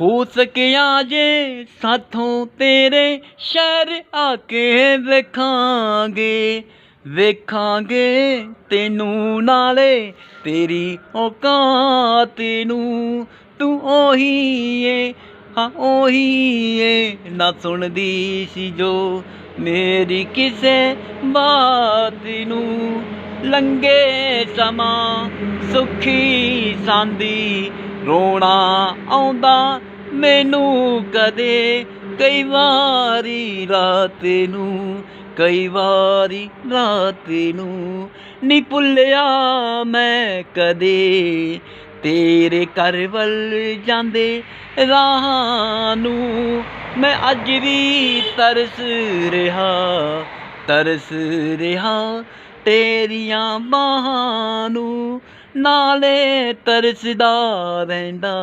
ਹੋ ਸਕਿਆ ਜੇ ਸਾਥੋਂ ਤੇਰੇ ਸ਼ਹਿਰ ਆ ਕੇ ਵੇਖਾਂਗੇ ਵੇਖਾਂਗੇ ਤੈਨੂੰ ਨਾਲੇ, ਤੇਰੀ ਔਕਾਤ ਨੂੰ ਤੂੰ ਉਹੀ ਏ ਹਾਂ ਉਹੀ ਏ। ਨਾ ਸੁਣਦੀ ਸੀ ਜੋ ਮੇਰੀ ਕਿਸੇ ਬਾਤ ਨੂੰ ਲੰਗੇ ਸਮਾਂ ਸੁਖੀ ਸਾਂਦੀ ਰੋਣਾ ਆਉਂਦਾ ਮੈਨੂੰ ਕਦੇ ਕਈ ਵਾਰੀ ਰਾਤ ਨੂੰ, ਕਈ ਵਾਰੀ ਰਾਤ ਨੂੰ ਨਹੀਂ ਭੁੱਲਿਆ ਮੈਂ ਕਦੇ। ਤੇਰੇ ਘਰ ਵੱਲ ਜਾਂਦੇ ਰਾਹਾਂ ਨੂੰ ਮੈਂ ਅੱਜ ਵੀ ਤਰਸ ਰਿਹਾ ਤਰਸ ਰਿਹਾ ਤੇਰੀਆਂ ਬਾਹਾਂ ਨੂੰ, ਨਾਲੇ ਤਰਸਦਾ ਰਹਿੰਦਾ।